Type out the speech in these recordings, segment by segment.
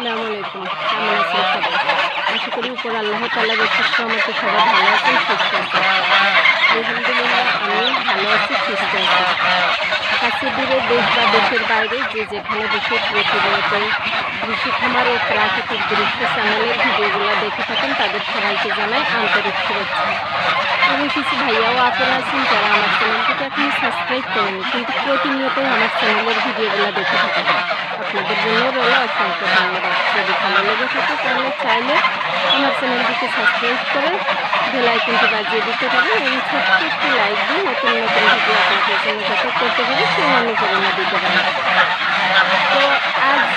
আসসালামু আলাইকুম। কেমন আছেন সবাই? আশা করি উপর আল্লাহ তালা বিশেষ আমাকে সবাই ভালো আছেন, সুস্থ আলহামদুলিল্লাহ আমি ভালো আছি, সুস্থ আছি। কাছে দূরে দেশ বা দেশের বাইরে যে যেখানে বসে প্রতিনিয়ত কৃষি খামার ও প্রাকৃতিক দৃশ্য চ্যানেলের ভিডিওগুলো দেখে থাকেন, তাদের সবাইকে জানাই আন্তরিক শুভেচ্ছা। এবং কিছু ভাইয়াও আপনারা আছেন, যারা আমার চ্যানেলটিকে এখন সাবস্ক্রাইব করেনি কিন্তু প্রতিনিয়তই আমার চ্যানেলের ভিডিওগুলো দেখে থাকেন। জন্য রইল অসংখ্য ধন্যবাদ। যদি ভালো লেগে থাকে তাহলে চাইলে আমার চ্যানেলটিকে সাবস্ক্রাইব করে বেল আইকনটি বাজিয়ে দিতে পারেন এবং ছোট্ট একটি লাইক দিয়ে নতুন নতুন ভিডিও আপনাদের জন্য করতে পারে সেই অনুপ্রেরণা দিতে পারেন তো আজ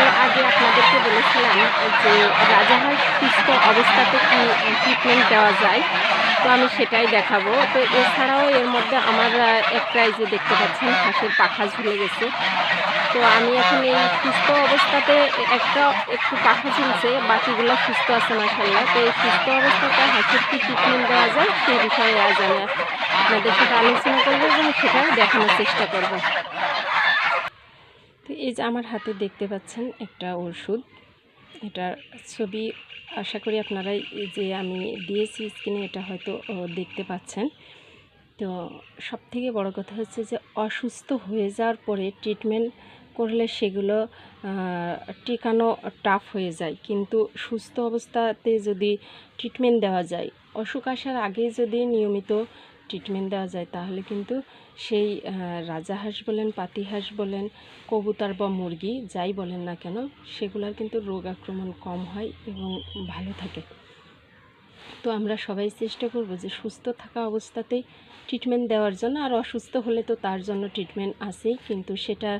এর আগে আপনাদেরকে বলেছিলাম যে রাজাহাঁস সুস্থ অবস্থাতে কি ট্রিটমেন্ট দেওয়া যায়, তো আমি সেটাই দেখাবো। তো এছাড়াও এর মধ্যে আমার একটাই যে দেখতে পাচ্ছেন, হাঁসের পাখা ঝুলে গেছে। তো আমি এখন এই সুস্থ অবস্থাতে একটা, একটু পাখা ঝুলছে, বাকিগুলো সুস্থ আছে মাসাল্লাহ তো এই সুস্থ অবস্থাতে হাঁসের কি ট্রিটমেন্ট দেওয়া যায় সেই বিষয়ে আজ আমি আপনাদের সাথে আলোচনা করব এবং সেটা দেখানোর চেষ্টা করব। তো এই যে আমার হাতে দেখতে পাচ্ছেন একটা ওষুধ, এটার ছবি আশা করি আপনারা এই যে আমি দিয়েছি স্ক্রিনে এটা হয়তো দেখতে পাচ্ছেন। তো সব থেকে বড় কথা হচ্ছে যে অসুস্থ হয়ে যাওয়ার পরে ট্রিটমেন্ট করলে সেগুলো টিকানো টাফ হয়ে যায়। কিন্তু সুস্থ অবস্থাতে যদি ট্রিটমেন্ট দেওয়া যায়, অসুখ আসার আগে যদি নিয়মিত ট্রিটমেন্ট দেওয়া যায়, তাহলে কিন্তু সেই রাজা হাঁস বলেন পাতিহাঁস বলেন, কবুতর বা মুরগি যাই বলেন না কেন, সেগুলোর কিন্তু রোগ আক্রমণ কম হয় এবং ভালো থাকে। তো আমরা সবাই চেষ্টা করব যে সুস্থ থাকা অবস্থাতেই ট্রিটমেন্ট দেওয়ার জন্য, আর অসুস্থ হলে তো তার জন্য ট্রিটমেন্ট আছেই, কিন্তু সেটা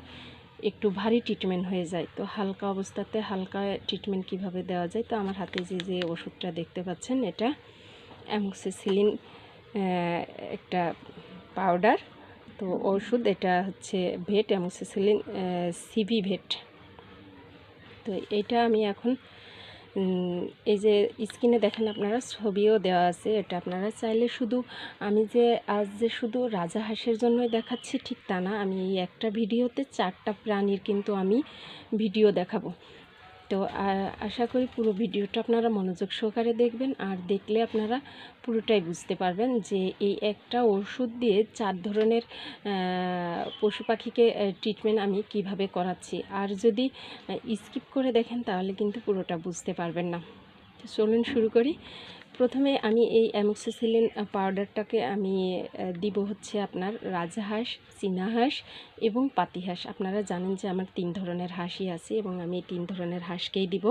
একটু ভারী ট্রিটমেন্ট হয়ে যায়। তো হালকা অবস্থাতে হালকা ট্রিটমেন্ট কীভাবে দেওয়া যায়, তো আমার হাতে যে যে ওষুধটা দেখতে পাচ্ছেন, এটা অ্যামোক্সিসিলিন একটা পাউডার তো ওষুধ, এটা হচ্ছে ভেট অ্যামোক্সিসিলিন সিভি ভেট। তো এটা আমি এখন এই যে স্ক্রিনে দেখেন আপনারা, ছবিও দেওয়া আছে, এটা আপনারা চাইলে শুধু, আমি যে, আজ যে শুধু রাজাহাঁসের জন্যই দেখাচ্ছি, ঠিক তা না, আমি এই একটা ভিডিওতে চারটা প্রাণীর কিন্তু আমি ভিডিও দেখাবো। তো আশা করি পুরো ভিডিওটা আপনারা মনোযোগ সহকারে দেখবেন। আর দেখলে আপনারা পুরোটাই বুঝতে পারবেন যে এই একটা ওষুধ দিয়ে চার ধরনের পশু পাখিকে ট্রিটমেন্ট আমি কীভাবে করাচ্ছি। আর যদি স্কিপ করে দেখেন তাহলে কিন্তু পুরোটা বুঝতে পারবেন না। চলুন শুরু করি। প্রথমে আমি এই অ্যামোক্সিসিলিন পাউডারটাকে আমি দিব হচ্ছে আপনার রাজহাঁস, চীনাহাঁস এবং পাতিহাঁস। আপনারা জানেন যে আমার তিন ধরনের হাঁসই আছে এবং আমি তিন ধরনের হাঁসকেই দিব।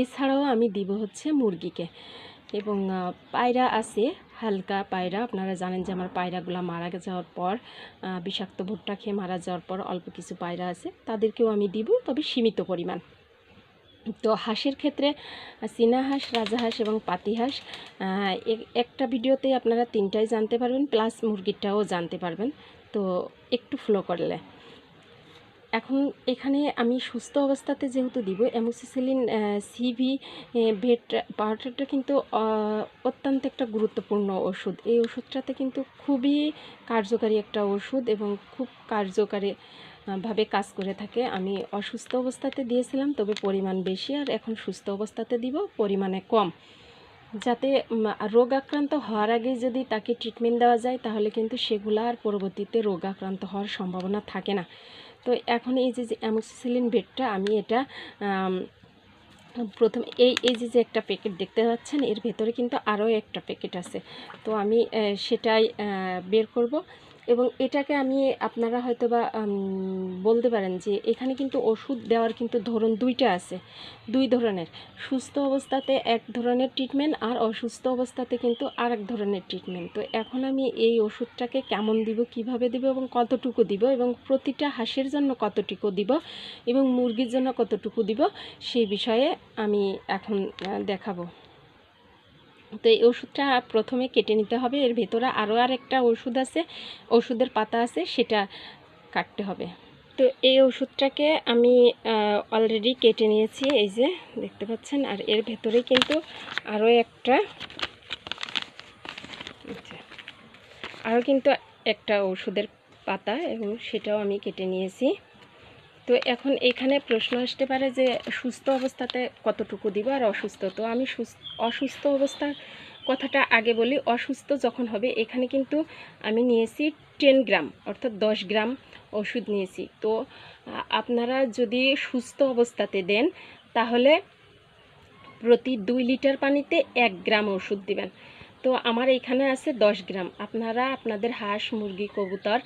এছাড়াও আমি দিব হচ্ছে মুরগিকে এবং পায়রা আছে, হালকা পায়রা। আপনারা জানেন যে আমার পায়রাগুলো মারা যাওয়ার পর বিষাক্ত ভুট্টা খেয়ে মারা যাওয়ার পর অল্প কিছু পায়রা আছে, তাদেরকেও আমি দিব, তবে সীমিত পরিমাণ। তো হাঁসের ক্ষেত্রে চীনা হাঁস রাজাহাঁস এবং পাতিহাঁস আহ, এ- একটা ভিডিওতে আপনারা তিনটাই জানতে পারবেন প্লাস মুরগিটাও জানতে পারবেন। তো একটু ফ্লো করলে। এখন এখানে আমি সুস্থ অবস্থাতে যেহেতু দিব অ্যামোক্সিসিলিন সিভি ভেট পাউডারটা কিন্তু অত্যন্ত একটা গুরুত্বপূর্ণ ওষুধ। এই ওষুধটাতে কিন্তু খুবই কার্যকারী একটা ওষুধ এবং খুব কার্যকারী ভাবে কাজ করে থাকে। আমি অসুস্থ অবস্থাতে দিয়েছিলাম, তবে পরিমাণ বেশি আর এখন সুস্থ অবস্থাতে দিব, পরিমাণে কম। যাতে রোগ আক্রান্ত হওয়ার আগে যদি তাকে ট্রিটমেন্ট দেওয়া যায়, তাহলে কিন্তু সেগুলো আর পরবর্তীতে রোগ আক্রান্ত হওয়ার সম্ভাবনা থাকে না। তো এখন এই যে অ্যামোক্সিসিলিন বেডটা আমি এটা প্রথম, এই এই যে যে একটা প্যাকেট দেখতে পাচ্ছেন, এর ভেতরে কিন্তু আরও একটা প্যাকেট আছে। তো আমি সেটাই বের করব। এবং এটাকে আমি আপনারা হয়তো বা বলতে পারেন যে এখানে কিন্তু ওষুধ দেওয়ার কিন্তু ধরন দুইটা আছে। দুই ধরনের, সুস্থ অবস্থাতে এক ধরনের ট্রিটমেন্ট আর অসুস্থ অবস্থাতে কিন্তু আর এক ধরনের ট্রিটমেন্ট তো এখন আমি এই ওষুধটাকে কেমন দিব, কীভাবে দিব এবং কতটুকু দিব এবং প্রতিটা হাঁসের জন্য কতটুকু দিব এবং মুরগির জন্য কতটুকু দিব, সেই বিষয়ে আমি এখন দেখাবো। তো এই ওষুধটা প্রথমে কেটে নিতে হবে। এর ভেতরে আরও আর একটা ওষুধ আছে, ওষুধের পাতা আছে, সেটা কাটতে হবে। তো এই ওষুধটাকে আমি অলরেডি কেটে নিয়েছি, এই যে দেখতে পাচ্ছেন। আর এর ভেতরে কিন্তু আরও একটা আরও কিন্তু একটা ওষুধের পাতা, এবং সেটাও আমি কেটে নিয়েছি। তো এখন এখানে প্রশ্ন আসতে পারে যে সুস্থ অবস্থাতে কতটুকু দিব আর অসুস্থ? তো আমি সুস- অসুস্থ অবস্থার কথাটা আগে বলি। অসুস্থ যখন হবে, এখানে কিন্তু আমি নিয়েছি টেন গ্রাম, অর্থাৎ দশ গ্রাম ওষুধ নিয়েছি। তো আপনারা যদি সুস্থ অবস্থাতে দেন, তাহলে প্রতি দুই লিটার পানিতে এক গ্রাম ওষুধ দিবেন। তো আমার এইখানে আছে দশ গ্রাম। আপনারা আপনাদের হাঁস, মুরগি, কবুতর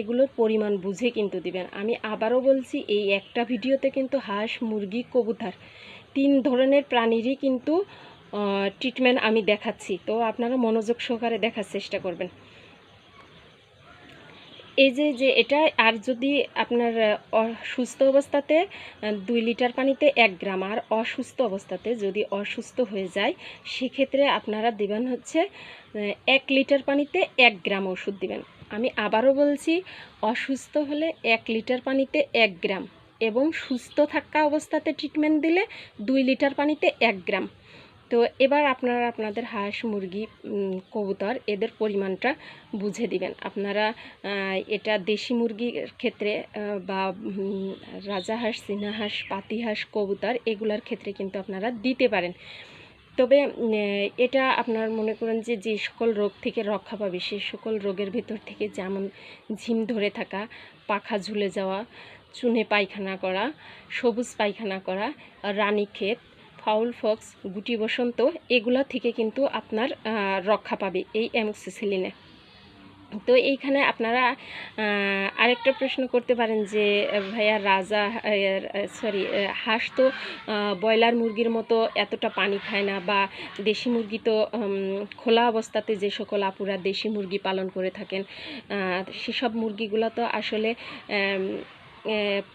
এগুলোর পরিমাণ বুঝে কিন্তু দিবেন। আমি আবারও বলছি, এই একটা ভিডিওতে কিন্তু হাঁস, মুরগি, কবুতর তিন ধরনের প্রাণীরই কিন্তু ট্রিটমেন্ট আমি দেখাচ্ছি। তো আপনারা মনোযোগ সহকারে দেখার চেষ্টা করবেন। এই যে যে এটা আর যদি আপনার আহ, অসুস্থ অবস্থাতে দুই লিটার পানিতে এক গ্রাম আর অসুস্থ অবস্থাতে যদি অসুস্থ হয়ে যায় সেক্ষেত্রে আপনারা দিবেন হচ্ছে এক লিটার পানিতে এক গ্রাম ওষুধ দিবেন। আমি আবারও বলছি অসুস্থ হলে এক লিটার পানিতে এক গ্রাম এবং সুস্থ থাকা অবস্থাতে ট্রিটমেন্ট দিলে দুই লিটার পানিতে এক গ্রাম। তো এবার আপনারা আপনাদের হাঁস, মুরগি কবুতর এদের পরিমাণটা বুঝে দিবেন। আপনারা এটা দেশি মুরগির ক্ষেত্রে বা রাজা হাঁস, চীনা হাঁস, পাতি হাঁস, কবুতর এগুলার ক্ষেত্রে কিন্তু আপনারা দিতে পারেন। তবে এটা আপনার মনে করেন যে যে সকল রোগ থেকে রক্ষা পাবে সেই সকল রোগের ভেতর থেকে যেমন ঝিম ধরে থাকা, পাখা ঝুলে যাওয়া, চুনে পায়খানা করা, সবুজ পায়খানা করা রানীক্ষেত ফাউল ফক্স, গুটি বসন্ত, এগুলা থেকে কিন্তু আপনার রক্ষা পাবে এই অ্যামক্সিসিলিনে। তো এইখানে আপনারা আরেকটা প্রশ্ন করতে পারেন যে ভাইয়া রাজা সরি হাঁস তো ব্রয়লার মুরগির মতো এতটা পানি খায় না বা দেশি মুরগি তো খোলা অবস্থাতে যে সকল আপুরা দেশি মুরগি পালন করে থাকেন সেসব মুরগিগুলো তো আসলে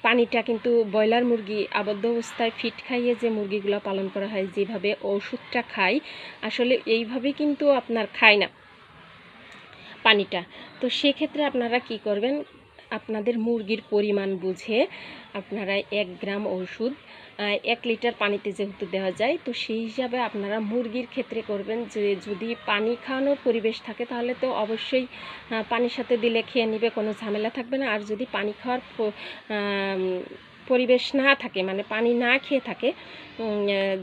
পানিটা কিন্তু ব্রয়লার মুরগি আবদ্ধ অবস্থায় ফিট খাইয়ে যে মুরগিগুলো পালন করা হয়, যেভাবে ওষুধটা খায়, আসলে এইভাবে কিন্তু আপনার খায় না পানিটা। তো সেক্ষেত্রে আপনারা কি করবেন? আপনাদের মুরগির পরিমাণ বুঝে আপনারা এক গ্রাম ওষুধ এক লিটার পানিতে যেহেতু দেওয়া যায়, তো সেই হিসাবে আপনারা মুরগির ক্ষেত্রে করবেন যে যদি পানি খাওয়ানোর পরিবেশ থাকে তাহলে তো অবশ্যই পানির সাথে দিলে খেয়ে নেবে, কোনো ঝামেলা থাকবে না। আর যদি পানি খাওয়ার পরিবেশ না থাকে মানে পানি না খেয়ে থাকে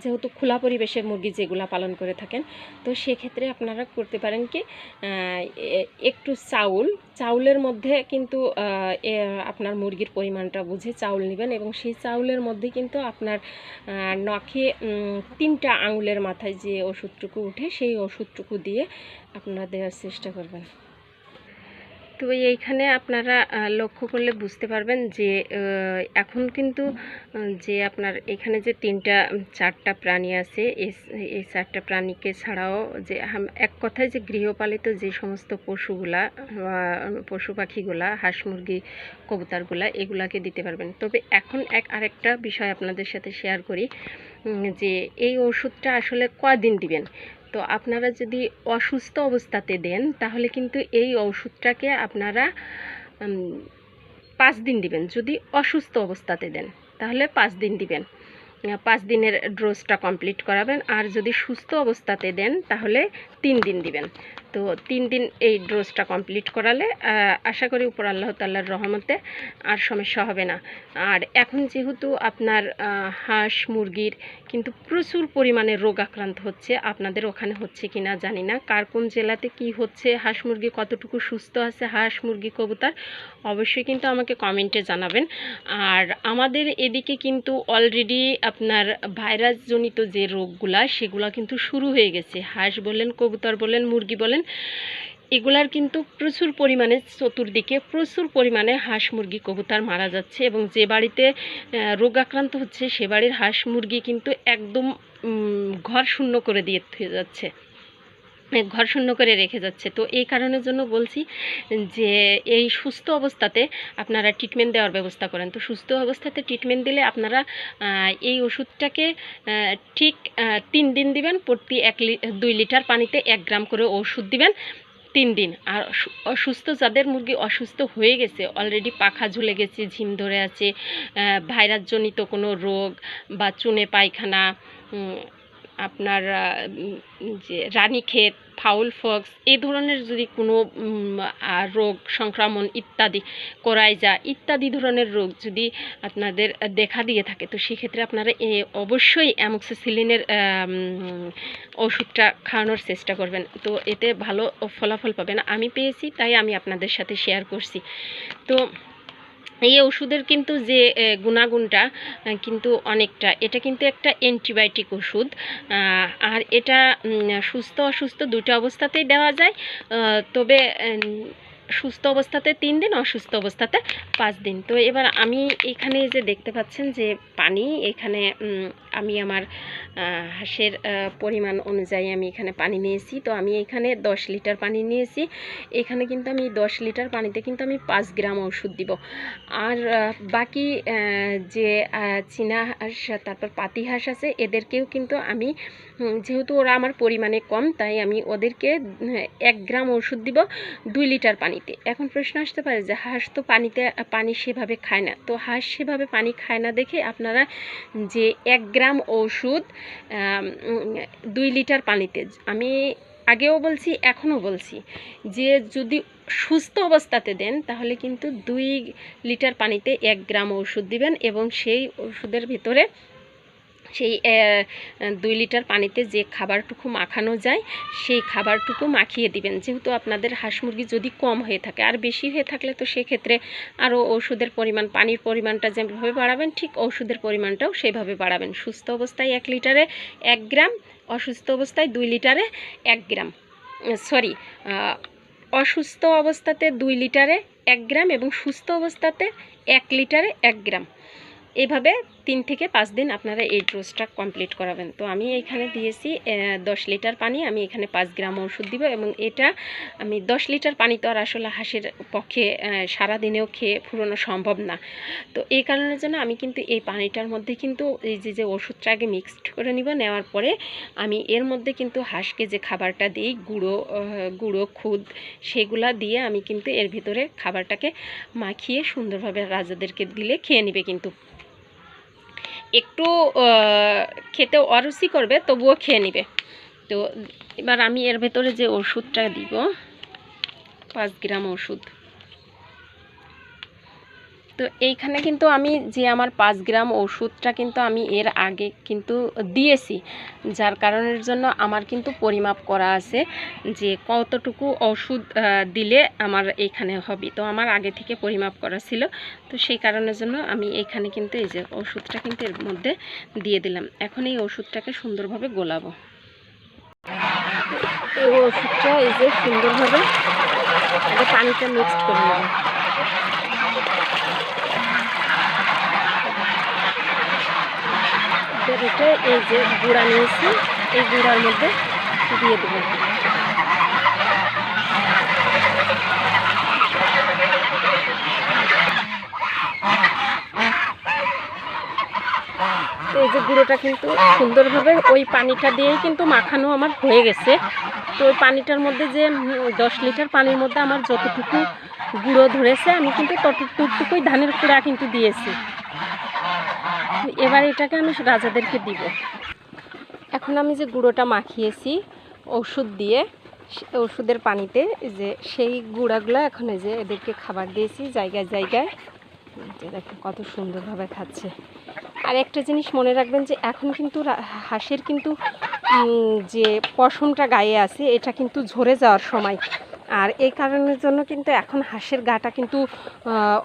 যেহেতু খোলা পরিবেশের মুরগি যেগুলা পালন করে থাকেন, তো সেক্ষেত্রে আপনারা করতে পারেন কি একটু চাউল, চাউলের মধ্যে কিন্তু আপনার মুরগির পরিমাণটা বুঝে চাউল নেবেন এবং সেই চাউলের মধ্যে কিন্তু আপনার নখে তিনটা আঙুলের মাথায় যে ওষুধটুকু উঠে, সেই ওষুধটুকু দিয়ে আপনারা দেওয়ার চেষ্টা করবেন। তো এইখানে আপনারা লক্ষ্য করলে বুঝতে পারবেন যে এখন কিন্তু যে আপনার এখানে যে তিনটা চারটা প্রাণী আছে এই চারটা প্রাণীকে ছাড়াও যে এক কথায় যে গৃহপালিত যে সমস্ত পশুগুলা পশু পাখিগুলা, হাঁস মুরগি, কবুতরগুলা, এগুলাকে দিতে পারবেন। তবে এখন এক, আরেকটা বিষয় আপনাদের সাথে শেয়ার করি যে এই ওষুধটা আসলে কদিন দিবেন? তো আপনারা যদি অসুস্থ অবস্থাতে দেন, তাহলে কিন্তু এই ওষুধটাকে আপনারা পাঁচ দিন দিবেন। যদি অসুস্থ অবস্থাতে দেন, তাহলে পাঁচ দিন দিবেন। পাঁচ দিনের ডোজটা কমপ্লিট করাবেন। আর যদি সুস্থ অবস্থাতে দেন, তাহলে তিন দিন দিবেন। তো তিন দিন এই ডোজটা কমপ্লিট করালে আশা করি উপর আল্লাহ তাল্লার রহমতে আর সমস্যা হবে না। আর এখন যেহেতু আপনার হাঁস, মুরগির কিন্তু প্রচুর পরিমাণে রোগ আক্রান্ত হচ্ছে, আপনাদের ওখানে হচ্ছে কি না জানি না। কার কোন জেলাতে কি হচ্ছে, হাঁস মুরগি কতটুকু সুস্থ আছে, হাঁস, মুরগি, কবুতার, অবশ্যই কিন্তু আমাকে কমেন্টে জানাবেন। আর আমাদের এদিকে কিন্তু অলরেডি আপনার ভাইরাসজনিত যে রোগগুলা, সেগুলা কিন্তু শুরু হয়ে গেছে। হাঁস বলেন, কবুতর বলেন, মুরগি বলেন এগুলার কিন্তু প্রচুর পরিমাণে চতুর্দিকে প্রচুর পরিমাণে হাঁস মুরগি, কবুতর মারা যাচ্ছে এবং যে বাড়িতে রোগ আক্রান্ত হচ্ছে সে বাড়ির হাঁস মুরগি কিন্তু একদম ঘর শূন্য করে দিয়ে যাচ্ছে। ঘর শূন্য করে রেখে যাচ্ছে। তো এই কারণের জন্য বলছি যে এই সুস্থ অবস্থাতে আপনারা ট্রিটমেন্ট দেওয়ার ব্যবস্থা করেন। তো সুস্থ অবস্থাতে ট্রিটমেন্ট দিলে আপনারা এই ওষুধটাকে ঠিক তিন দিন দিবেন, প্রতি এক দুই লিটার পানিতে এক গ্রাম করে ওষুধ দিবেন, তিন দিন। আর অসুস্থ যাদের মুরগি অসুস্থ হয়ে গেছে অলরেডি পাখা ঝুলে গেছে, ঝিম ধরে আছে ভাইরাসজনিত কোনো রোগ বা চুনে পায়খানা আপনার যে রানীক্ষেত ফাউল ফক্স, এই ধরনের যদি কোনো রোগ সংক্রমণ ইত্যাদি করায় যা ইত্যাদি ধরনের রোগ যদি আপনাদের দেখা দিয়ে থাকে, তো সেক্ষেত্রে আপনারা অবশ্যই অ্যামোক্সিসিলিনের ওষুধটা খাওয়ানোর চেষ্টা করবেন। তো এতে ভালো ফলাফল পাবেন। আমি পেয়েছি, তাই আমি আপনাদের সাথে শেয়ার করছি। তো এই ওষুধের কিন্তু যে গুণাগুণটা কিন্তু অনেকটা। এটা কিন্তু একটা অ্যান্টিবায়োটিক ওষুধ আর এটা সুস্থ অসুস্থ দুটো অবস্থাতেই দেওয়া যায়। তবে সুস্থ অবস্থাতে তিন দিন, অসুস্থ অবস্থাতে পাঁচ দিন। তো এবার আমি এখানে যে দেখতে পাচ্ছেন যে পানি, এখানে আমি আমার হাঁসের পরিমাণ অনুযায়ী আমি এখানে পানি নিয়েছি। তো আমি এখানে দশ লিটার পানি নিয়েছি। এখানে কিন্তু আমি দশ লিটার পানিতে কিন্তু আমি পাঁচ গ্রাম ওষুধ দিব। আর বাকি যে চীনা হাঁস, তারপর পাতি হাঁস আছে, এদেরকেও কিন্তু আমি যেহেতু ওরা আমার পরিমাণে কম, তাই আমি ওদেরকে এক গ্রাম ওষুধ দিব দুই লিটার পানিতে। এখন প্রশ্ন আসতে পারে যে হাঁস তো পানিতে, পানি সেভাবে খায় না। তো হাঁস সেভাবে পানি খায় না দেখে আপনারা যে এক গ্রাম ওষুধ দুই লিটার পানিতে। আমি আগেও বলছি, এখনও বলছি যে যদি সুস্থ অবস্থাতে দেন, তাহলে কিন্তু দুই লিটার পানিতে এক গ্রাম ওষুধ দিবেন এবং সেই ওষুধের ভিতরে সেই দুই লিটার পানিতে যে খাবারটুকু মাখানো যায়, সেই খাবারটুকু মাখিয়ে দিবেন। যেহেতু আপনাদের হাঁস মুরগি যদি কম হয়ে থাকে, আর বেশি হয়ে থাকলে তো সেক্ষেত্রে আরও ওষুধের পরিমাণ, পানির পরিমাণটা যেভাবে বাড়াবেন, ঠিক ওষুধের পরিমাণটাও সেইভাবে বাড়াবেন। সুস্থ অবস্থায় এক লিটারে এক গ্রাম, অসুস্থ অবস্থায় দুই লিটারে এক গ্রাম সরি অসুস্থ অবস্থাতে দুই লিটারে এক গ্রাম এবং সুস্থ অবস্থাতে এক লিটারে এক গ্রাম। এইভাবে তিন থেকে পাঁচ দিন আপনারা এই ডোজটা কমপ্লিট করাবেন। তো আমি এখানে দিয়েছি দশ লিটার পানি। আমি এখানে পাঁচ গ্রাম ওষুধ দিব এবং এটা আমি দশ লিটার পানি তো আর আসলে হাঁসের পক্ষে আহ, সারাদিনেও খেয়ে ফুরোনো সম্ভব না। তো এই কারণের জন্য আমি কিন্তু এই পানিটার মধ্যে কিন্তু এই যে যে ওষুধটা আগে মিক্সড করে নিব নেওয়ার পরে আমি এর মধ্যে কিন্তু হাঁসকে যে খাবারটা দিই গুঁড়ো গুঁড়ো খুদ সেগুলা দিয়ে আমি কিন্তু এর ভিতরে খাবারটাকে মাখিয়ে সুন্দরভাবে রাজাদেরকে দিলে খেয়ে নেবে কিন্তু। একটু খেতে অরুচি করবে, তবুও খেয়ে নিবে। তো এবার আমি এর ভেতরে যে ওষুধটা দিব, পাঁচ গ্রাম ওষুধ। তো এইখানে কিন্তু আমি যে আমার পাঁচ গ্রাম ওষুধটা কিন্তু আমি এর আগে কিন্তু দিয়েছি, যার কারণের জন্য আমার কিন্তু পরিমাপ করা আছে যে কতটুকু ওষুধ দিলে আমার এখানে হবে। তো আমার আগে থেকে পরিমাপ করা ছিল, তো সেই কারণের জন্য আমি এখানে কিন্তু এই যে ওষুধটা কিন্তু এর মধ্যে দিয়ে দিলাম। এখন এই ওষুধটাকে সুন্দরভাবে গোলাবো। এই ওষুধটা এই যে সুন্দরভাবে পানিটা মিক্সড করে নেব। এটা এই যে গুঁড়া নিয়েছি, এই গুঁড়ার মধ্যে দিয়ে দেবো। এই যে গুঁড়োটা কিন্তু সুন্দরভাবে ওই পানিটা দিয়েই কিন্তু মাখানো আমার হয়ে গেছে। তো ওই পানিটার মধ্যে যে দশ লিটার পানির মধ্যে আমার যতটুকু গুঁড়ো ধরেছে, আমি কিন্তু ততটুকুই ধানের কুড়া কিন্তু দিয়েছি। এবার এটাকে আমি রাজাদেরকে দিব। এখন আমি যে গুঁড়োটা মাখিয়েছি, ওষুধ দিয়ে ওষুধের পানিতে যে সেই গুঁড়াগুলো এখন এই যে এদেরকে খাবার দিয়েছি জায়গায় জায়গায়। দেখেন কত সুন্দরভাবে খাচ্ছে। আর একটা জিনিস মনে রাখবেন যে এখন কিন্তু হাঁসের কিন্তু যে পশমটা গায়ে আছে, এটা কিন্তু ঝরে যাওয়ার সময়। আর এই কারণের জন্য কিন্তু এখন হাঁসের গাটা কিন্তু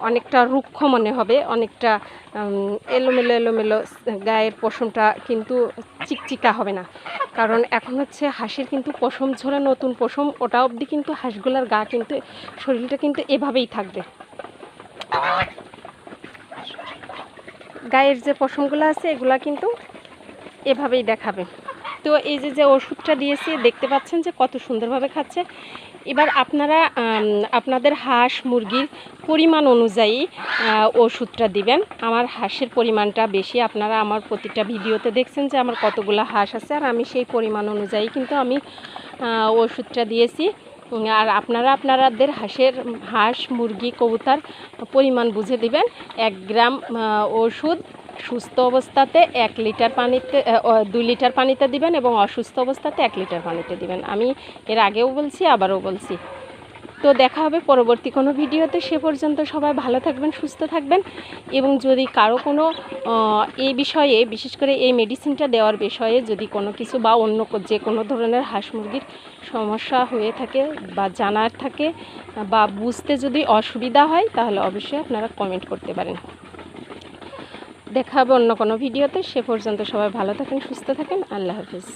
অনেকটা রুক্ষ মনে হবে, অনেকটা এলোমেলো এলোমেলো গায়ের পশমটা কিন্তু চিকচিকা হবে না। কারণ এখন হচ্ছে হাঁসের কিন্তু পশম ঝরে নতুন পশম, ওটা অবধি কিন্তু হাঁসগুলার গা কিন্তু, শরীরটা কিন্তু এভাবেই থাকবে। গায়ের যে পশমগুলো আছে, এগুলা কিন্তু এভাবেই দেখাবে। তো এই যে যে ওষুধটা দিয়েছি, দেখতে পাচ্ছেন যে কত সুন্দরভাবে খাচ্ছে। এবার আপনারা আপনাদের হাঁস মুরগির পরিমাণ অনুযায়ী ওষুধটা দিবেন। আমার হাঁসের পরিমাণটা বেশি। আপনারা আমার প্রতিটা ভিডিওতে দেখছেন যে আমার কতগুলো হাঁস আছে, আর আমি সেই পরিমাণ অনুযায়ী কিন্তু আমি ওষুধটা দিয়েছি। আর আপনারা, আপনারাদের হাঁসের, হাঁস মুরগি কবুতার পরিমাণ বুঝে দিবেন। এক গ্রাম ওষুধ সুস্থ অবস্থাতে এক লিটার পানিতে দুই লিটার পানিতে দিবেন এবং অসুস্থ অবস্থাতে এক লিটার পানিতে দিবেন। আমি এর আগেও বলছি, আবারও বলছি। তো দেখা হবে পরবর্তী কোনো ভিডিওতে। সে পর্যন্ত সবাই ভালো থাকবেন, সুস্থ থাকবেন এবং যদি কারও কোনো এই বিষয়ে, বিশেষ করে এই মেডিসিনটা দেওয়ার বিষয়ে যদি কোনো কিছু বা অন্য যে কোনো ধরনের হাঁস মুরগির সমস্যা হয়ে থাকে বা জানার থাকে বা বুঝতে যদি অসুবিধা হয়, তাহলে অবশ্যই আপনারা কমেন্ট করতে পারেন। দেখা হবে অন্য কোনো ভিডিওতে। সে পর্যন্ত সবাই ভালো থাকেন সুস্থ থাকেন। আল্লাহ হাফিজ।